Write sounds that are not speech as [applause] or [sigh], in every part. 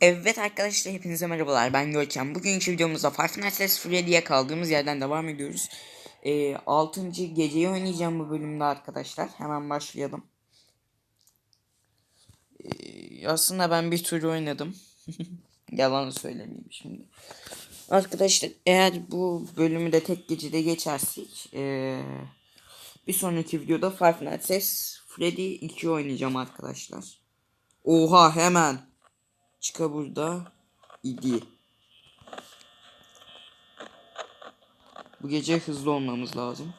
Evet arkadaşlar hepinize merhabalar ben Görkem. Bugünkü videomuzda Five Nights Freddy'ye kaldığımız yerden devam ediyoruz. Ee, 6. geceyi oynayacağım bu bölümde arkadaşlar. Hemen başlayalım. Ee, aslında ben bir tur oynadım. [laughs] Yalan söylemeyeyim şimdi. Arkadaşlar eğer bu bölümü de tek gecede geçersek ee, bir sonraki videoda Five Nights Freddy 2 oynayacağım arkadaşlar. Oha hemen. Burada idi. Bu gece hızlı olmamız lazım.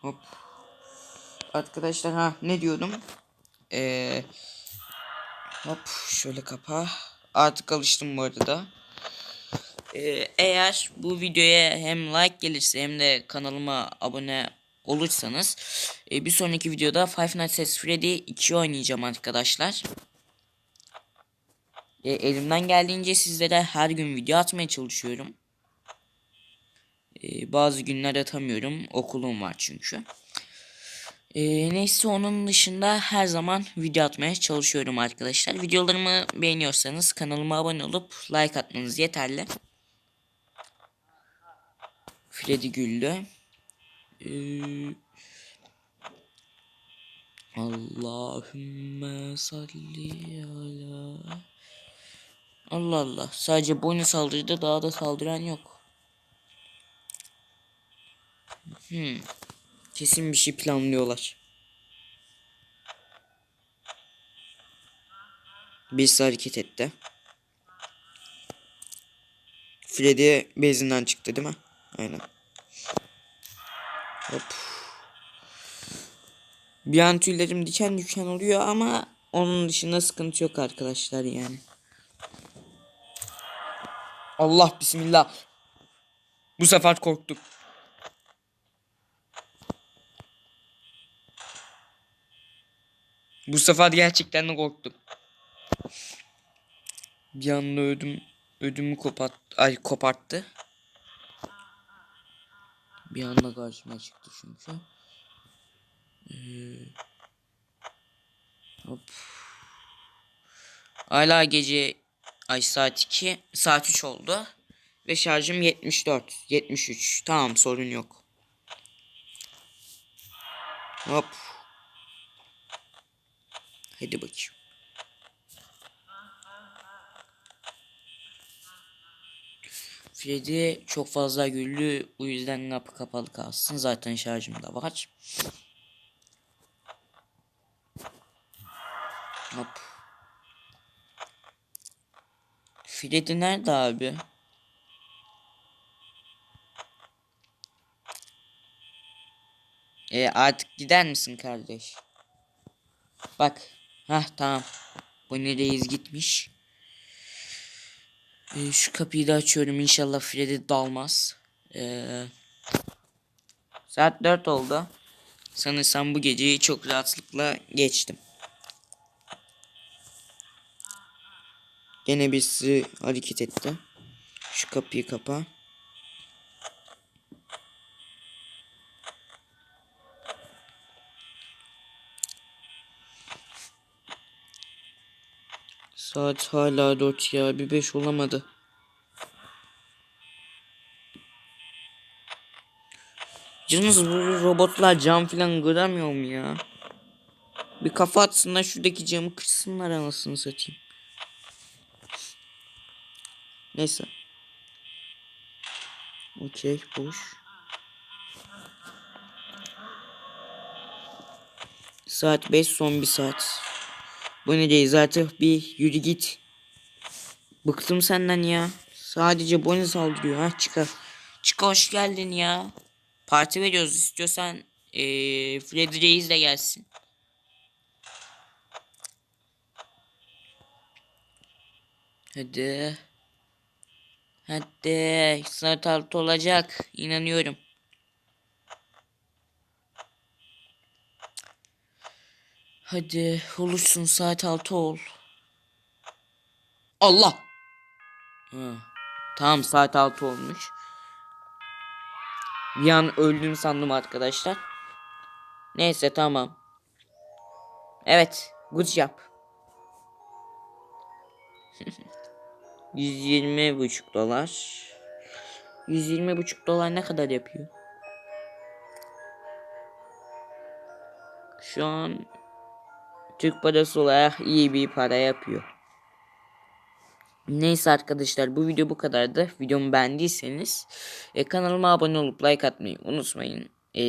Hop. Arkadaşlar ha ne diyordum? Ee, hop şöyle kapa. Artık alıştım bu arada. Ee, eğer bu videoya hem like gelirse hem de kanalıma abone olursanız e, bir sonraki videoda Five Nights at Freddy 2 oynayacağım arkadaşlar. E, elimden geldiğince sizlere her gün video atmaya çalışıyorum. E, bazı günler atamıyorum. Okulum var çünkü. E, neyse onun dışında her zaman video atmaya çalışıyorum arkadaşlar. Videolarımı beğeniyorsanız kanalıma abone olup like atmanız yeterli. Freddy güldü. Ee, Allahümme salli ala. Allah Allah. Sadece boynu saldırıda daha da saldıran yok. Hmm. Kesin bir şey planlıyorlar. Birisi hareket etti. Freddy bezinden çıktı değil mi? Aynen. Hop. Bir an tüylerim diken diken oluyor ama onun dışında sıkıntı yok arkadaşlar yani. Allah bismillah. Bu sefer korktuk. Bu sefer gerçekten de korktum. Bir anda ödüm ödümü kopart ay koparttı. Bir anda karşıma çıktı çünkü. Ee, hop. Hala gece ay saat 2 saat 3 oldu. Ve şarjım 74 73 tamam sorun yok. Hop. Hadi bakayım. Freddy çok fazla güldü. Bu yüzden kapı kapalı kalsın. Zaten şarjım da var. Hop. Freddy nerede abi? E artık gider misin kardeş? Bak. Hah tamam. Bu nereyiz gitmiş. Ee, şu kapıyı da açıyorum. İnşallah Freddy dalmaz. Ee, saat 4 oldu. Sanırsam bu geceyi çok rahatlıkla geçtim. Gene birisi hareket etti. Şu kapıyı kapa. Saat hala 4 ya. Bir 5 olamadı. Canınız bu robotlar cam filan kıramıyor mu ya? Bir kafa atsınlar şuradaki camı kırsınlar anasını satayım. Neyse. Okey boş. Saat 5 son bir saat. Bu ne değil zaten bir yürü git. Bıktım senden ya. Sadece Bonnie saldırıyor ha çıkar. Çık hoş geldin ya. Parti veriyoruz istiyorsan ee, Freddy Reis de gelsin. Hadi. Hadi. Saat altı olacak. İnanıyorum. Hadi olursun saat altı ol. Allah. Ha. Tamam saat altı olmuş. Bir an öldüm sandım arkadaşlar. Neyse tamam. Evet. Good job. [laughs] 120 buçuk dolar. 120 buçuk dolar ne kadar yapıyor? Şu an Türk parası olarak iyi bir para yapıyor. Neyse arkadaşlar bu video bu kadardı. Videomu beğendiyseniz e, kanalıma abone olup like atmayı unutmayın. E,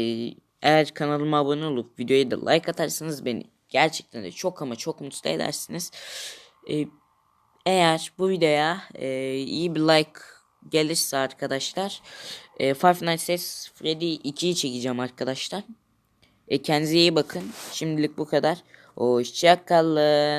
eğer kanalıma abone olup videoya da like atarsanız beni gerçekten de çok ama çok mutlu edersiniz. E, eğer bu videoya e, iyi bir like gelirse arkadaşlar e, Five Nights at Freddy 2'yi çekeceğim arkadaşlar. E, kendinize iyi bakın. Şimdilik bu kadar. Hoşçakalın.